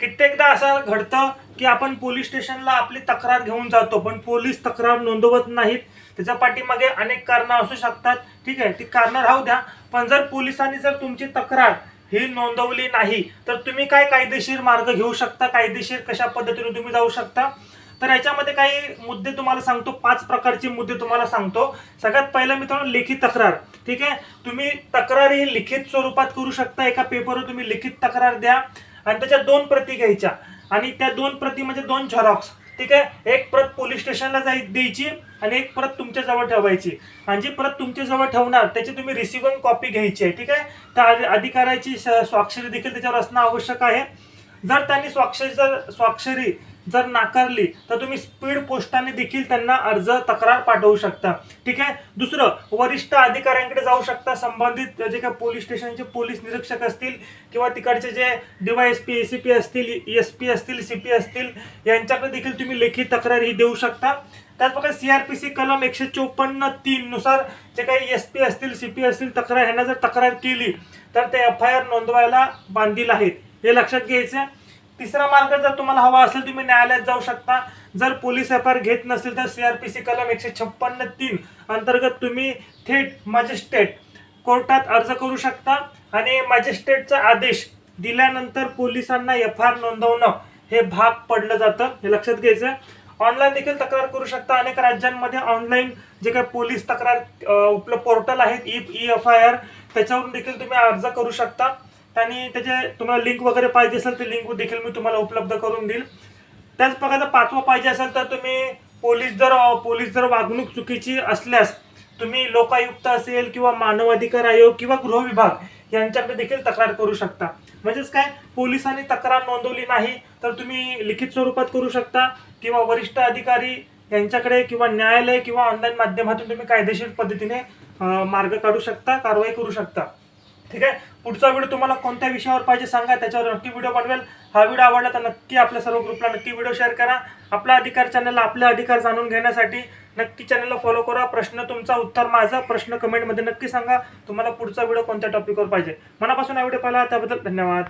कित्येकदा असं घडतं की आपण पोलीस स्टेशनला आपली तक्रार घेऊन जातो पण पोलीस तक्रार नोंदवत नाहीत. त्याच्या पाठीमागे अनेक कारणं असू शकतात. ठीक आहे ती कारणं राहू द्या. पण जर पोलिसांनी जर तुमची तक्रार ही नोंदवली नाही तर तुम्ही काय कायदेशीर मार्ग घेऊ शकता? कायदेशीर कशा पद्धतीने तुम्ही जाऊ शकता? तर याच्यामध्ये काही मुद्दे तुम्हाला सांगतो. पाच प्रकारचे मुद्दे तुम्हाला सांगतो. सगळ्यात पहिलं मित्रांनो लिखित तक्रार. ठीक आहे? तुम्ही तक्रार ही लिखित स्वरूपात करू शकता. एका पेपरवर तुम्ही लिखित तक्रार द्या. आणि त्याच्या दोन प्रती घ्यायच्या. आणि त्या दोन प्रती म्हणजे दोन झेरॉक्स ठीक आहे? एक प्रत पोलीस स्टेशनला जाई द्यायची आणि एक प्रत तुमच्या जवळ ठेवायची. आणि जी प्रत तुमच्याजवळ ठेवणार त्याची तुम्ही रिसिव्हन कॉपी घ्यायची आहे. ठीक आहे? त्या अधिकाराची अधिकाऱ्याची स्वाक्षरी देखील त्याच्यावर असणं आवश्यक आहे. जर त्यांनी स्वाक्षरी जर स्वाक्षरी जर नाकारली तर तुम्ही स्पीड पोस्टाने देखील त्यांना अर्ज तक्रार पाठवू शकता. ठीक आहे? दुसरं वरिष्ठ अधिकाऱ्यांकडे जाऊ शकता. संबंधित जे काही पोलीस स्टेशनचे पोलीस निरीक्षक असतील किंवा तिकडचे जे डीवायएस पी एस पी असतील एस पी असतील सी पी असतील यांच्याकडे देखील तुम्ही लेखी तक्रार ही देऊ शकता. त्याचप्रकारे सी आर पी सी कलम एकशे चोपन्न तीन नुसार जे काही एस पी असतील सी पी असतील तक्रार ह्यांना जर तक्रार केली तर ते एफ आय आर नोंदवायला बांधील आहेत. हे लक्षात घ्यायचं तिसरा मार्ग जर तुम्हाला हवा असेल तुम्ही न्यायालयात जाऊ शकता. जर पोलीस एफ आय आर घेत नसेल तर सीआरपीसी कलम एकशे छप्पन्न तीन अंतर्गत तुम्ही थेट मजिस्ट्रेट कोर्टात अर्ज करू शकता. आणि मजिस्ट्रेटचा आदेश दिल्यानंतर पोलिसांना एफ आय आर नोंदवणं हे भाग पडलं जातं. हे लक्षात घ्यायचं ऑनलाईन देखील तक्रार करू शकता. अनेक राज्यांमध्ये ऑनलाईन जे काही पोलीस तक्रार उपलब्ध पोर्टल आहेत E E F I R त्याच्यावरून देखील तुम्ही अर्ज करू शकता. आणि त्याचे तुम्हाला लिंक वगैरे पाहिजे असेल ते लिंक देखील मी तुम्हाला उपलब्ध करून देईल. त्याच प्रकारचा पाचवा पाहिजे असेल तर तुम्ही पोलीस जर पोलीस जर वागणूक चुकीची असल्यास तुम्ही लोकायुक्त असेल किंवा मानव अधिकार आयोग किंवा गृह विभाग यांच्याकडे देखील तक्रार करू शकता. म्हणजेच काय? पोलिसांनी तक्रार नोंदवली नाही तर तुम्ही लिखित स्वरूपात करू शकता किंवा वरिष्ठ अधिकारी यांच्याकडे किंवा न्यायालय किंवा ऑनलाईन माध्यमातून तुम्ही कायदेशीर पद्धतीने मार्ग काढू शकता कारवाई करू शकता. ठीक आहे? पुढचा व्हिडिओ तुम्हाला कोणत्या विषयावर पाहिजे सांगा त्याच्यावर नक्की व्हिडिओ बनवेल. हा व्हिडिओ आवडला तर नक्की आपल्या सर्व ग्रुपला नक्की व्हिडिओ शेअर करा. आपला अधिकार चॅनलला आपले अधिकार जाणून घेण्यासाठी नक्की चॅनलला फॉलो करा. प्रश्न तुमचा उत्तर माझा. प्रश्न कमेंटमध्ये नक्की सांगा. तुम्हाला पुढचा व्हिडिओ कोणत्या टॉपिकवर पाहिजे? मनापासून हा व्हिडिओ पाहिला. त्याबद्दल धन्यवाद.